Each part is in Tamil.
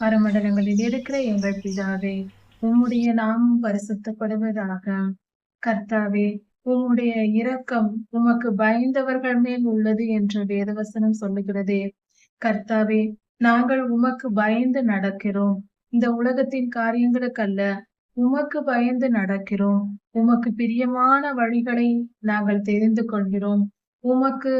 பரமண்டலங்களில் இருக்கிற எங்கள் பிதாவே உம்முடைய நாமம் பரிசுத்தப்படுவதாக. கர்த்தாவே உம்முடைய இரக்கம் உமக்கு பயந்தவர்கள் மேல் உள்ளது என்று வேதவசனம் சொல்லுகிறதே. கர்த்தாவே நாங்கள் உமக்கு பயந்து நடக்கிறோம். இந்த உலகத்தின் காரியங்களுக்கல்ல உமக்கு பயந்து நடக்கிறோம். உமக்கு பிரியமான வழிகளை நாங்கள் தெரிந்து கொள்கிறோம். உமக்கு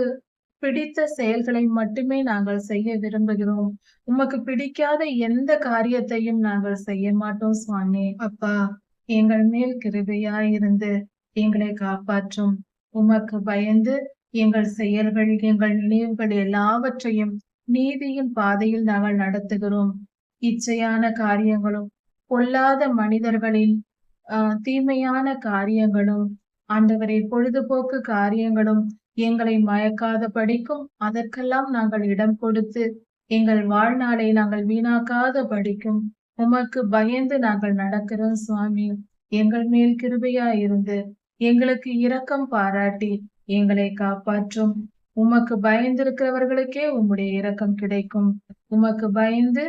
பிடித்த செயல்களை மட்டுமே நாங்கள் செய்ய விரும்புகிறோம். உமக்கு பிடிக்காத எந்த காரியத்தையும் நாங்கள் செய்ய மாட்டோம் சுவாமி. அப்பா எங்கள் மேல் கிருபையாயிருந்து எங்களை காப்பாற்றும். உமக்கு பயந்து எங்கள் செயல்கள் எங்கள் நினைவுகள் எல்லாவற்றையும் நீதியின் பாதையில் நாங்கள் நடத்துகிறோம். இச்சையான காரியங்களும் பொல்லாத மனிதர்களின் தீமையான காரியங்களும் ஆண்டவரை பொழுதுபோக்கு காரியங்களும் எங்களை மயக்காத படிக்கும் அதற்கெல்லாம் நாங்கள் இடம் கொடுத்து எங்கள் வாழ்நாளை நாங்கள் வீணாக்காத படிக்கும் உமக்கு பயந்து நாங்கள் நடக்கிறோம் சுவாமி. எங்கள் மேல் கிருபையா இருந்து எங்களுக்கு இரக்கம் பாராட்டி எங்களை காப்பாற்றும். உமக்கு பயந்திருக்கிறவர்களுக்கே உம்முடைய இரக்கம் கிடைக்கும். உமக்கு பயந்து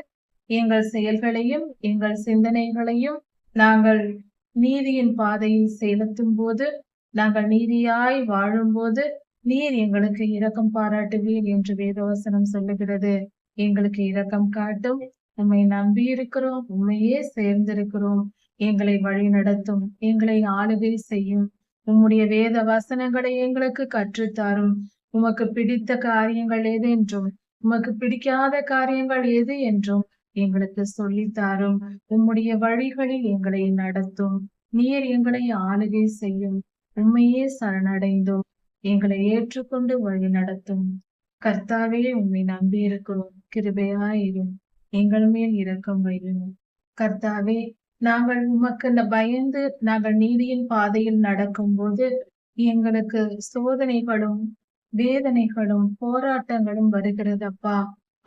எங்கள் செயல்களையும் எங்கள் சிந்தனைகளையும் நாங்கள் நீதியின் பாதையில் செலுத்தும் போது நாங்கள் நீதியாய் வாழும்போது நீர் எங்களுக்கு இரக்கம் பாராட்டுவீர் என்று வேதவசனம் சொல்லுகிறது. எங்களுக்கு இரக்கம் காட்டும். உம்மை நம்பி இருக்கிறோம். உண்மையே சேர்ந்திருக்கிறோம். எங்களை வழி நடத்தும். எங்களை ஆளுகை செய்யும். உம்முடைய வேத வசனங்களை எங்களுக்கு கற்றுத்தாரும். உமக்கு பிடித்த காரியங்கள் எது என்றும் உமக்கு பிடிக்காத காரியங்கள் எது என்றும் எங்களுக்கு சொல்லித்தாரும். உம்முடைய வழிகளில் எங்களை நடத்தும். நீர் எங்களை ஆளுகை செய்யும். உண்மையே சரணடைந்தோம். எங்களை ஏற்றுக்கொண்டு வழி நடத்தும். கர்த்தாவே உண்மை நம்பி இருக்கிறோம் கிருபையாயிரும். எங்கள் மேல் இரக்கம் வையும். கர்த்தாவே நாங்கள் உமக்கு பயந்து நாங்கள் நீதியின் பாதையில் நடக்கும்போது எங்களுக்கு சோதனைகளும் வேதனைகளும் போராட்டங்களும் வருகிறதப்பா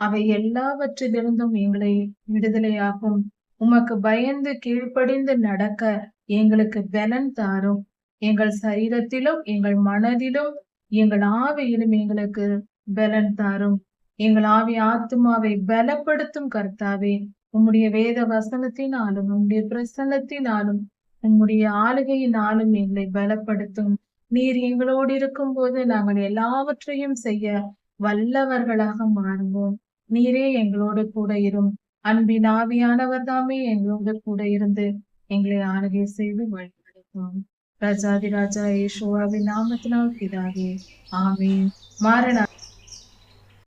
அவை எல்லாவற்றிலிருந்தும் எங்களை விடுதலையாகும். உமக்கு பயந்து கீழ்ப்படிந்து நடக்க எங்களுக்கு பலன் தாரும். எங்கள் சரீரத்திலும் எங்கள் மனதிலும் எங்கள் ஆவியிலும் எங்களுக்கு பலன் தாரும். எங்கள் ஆவி ஆத்மாவை பலப்படுத்தும் கர்த்தாவே. உம்முடைய வேத வசனத்தினாலும் உம்முடைய பிரசன்னத்தினாலும் உம்முடைய ஆளுகையினாலும் எங்களை பலப்படுத்தும். நீர் எங்களோடு இருக்கும் போது நாங்கள் எல்லாவற்றையும் செய்ய வல்லவர்களாக மாறுவோம். நீரே எங்களோடு கூட இரும். அன்பின் ஆவியானவர் தாமே எங்களோடு கூட இருந்து எங்களை ஆளுகை செய்து வழிநடத்தும். राजाधिराजा यशोवा भी नाम इतना पिता आमीन। मारना